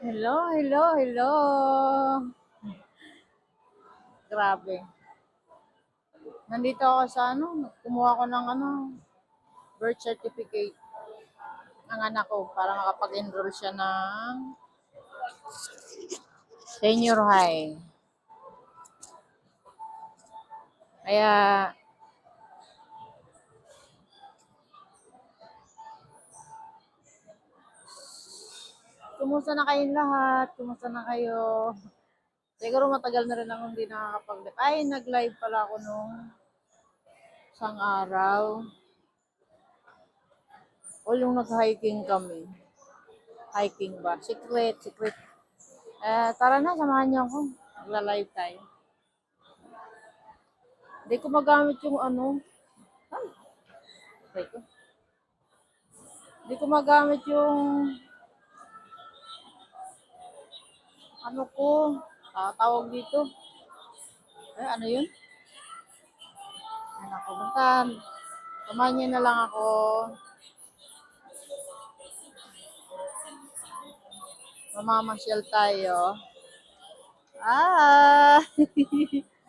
Hello, hello, hello. Grabe. Nandito ako sa ano, kumuha ko ng ano, birth certificate ng anak ko para makapag-enroll siya ng senior high. Kaya, kumusta na kayong lahat? Kumusta na kayo? Siguro matagal na rin akong hindi nakakapag-live. Ay, nag-live pala ako nung isang araw. O yung nag-hiking kami. Hiking ba? Secret, secret. Eh, tara na, samahan niyo ako. Magla-live tayo. Hindi ko magamit yung ano. Try ko. Hindi ko magamit yung ano ko, ah, tawag dito. Eh, ano yun? Ano ako, basta, samahan na lang ako. Mamamasyal tayo. Ah!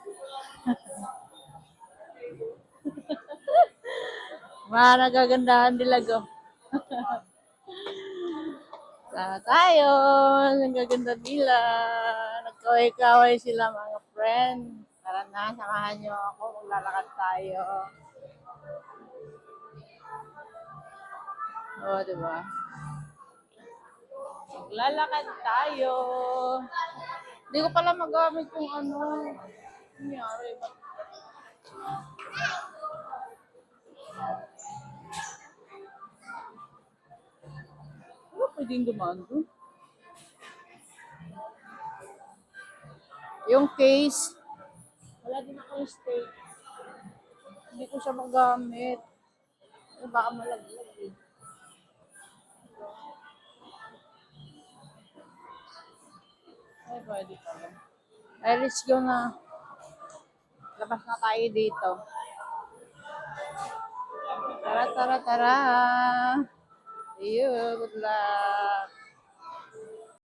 Mga nagagandahan dilago. Sana tayo. Ang gaganda nila. Nagkaway-kaway sila mga friend. Tara na, samahan niyo ako. Maglalakad tayo. Oo, oh, di ba? Maglalakad tayo. Hindi ko pala magamit yung ano. Nangyari ba? Pwedeng dumaan doon? Yung case, wala din ako stay. Hindi ko siya magamit. Eh, baka malaglag eh. Ay, pwede pala. Ay, let's go na. Labas na tayo dito. Tara, tara, tara. Iyo, good luck.